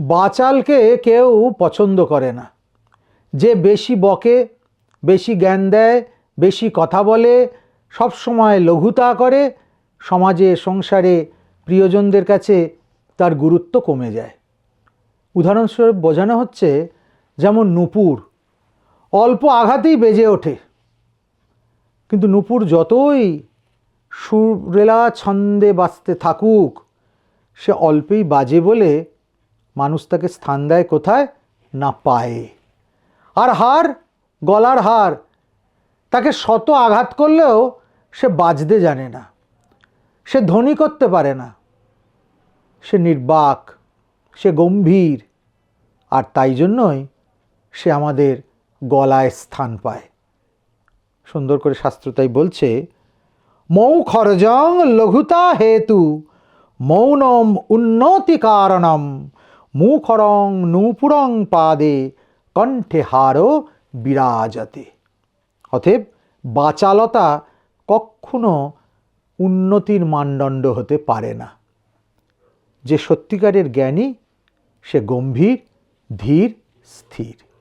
বাচালকে কেউ পছন্দ করে না। যে বেশি বকে, বেশি জ্ঞান দেয়, বেশি কথা বলে, সব সময় লঘুতা করে, সমাজে, সংসারে, প্রিয়জনদের কাছে তার গুরুত্ব কমে যায়। উদাহরণস্বরূপ বোঝানো হচ্ছে, যেমন নূপুর, অল্প আঘাতেই বেজে ওঠে। কিন্তু নূপুর যতই সুরেলা ছন্দে বাঁচতে থাকুক, সে অল্পেই বাজে বলে মানুষ তাকে স্থান দেয় কোথায়? না পায়ে। আর হার, গলার হার, তাকে শত আঘাত করলেও সে বাজতে জানে না। সে ধ্বনি করতে পারে না। সে নির্বাক, সে গম্ভীর, আর তাই জন্যই সে আমাদের গলায় স্থান পায়। সুন্দর করে শাস্ত্র তাই বলছে, মৌ খরজং লঘুতা হেতু, মৌনম উন্নতি কারণম। মুখরং নূপুরং পাদে, কণ্ঠে হারও বিরাজতে। অতএব বাচালতা কখনো উন্নতির মানদণ্ড হতে পারে না। যে সত্যিকারের জ্ঞানী, সে গম্ভীর, ধীর, স্থির।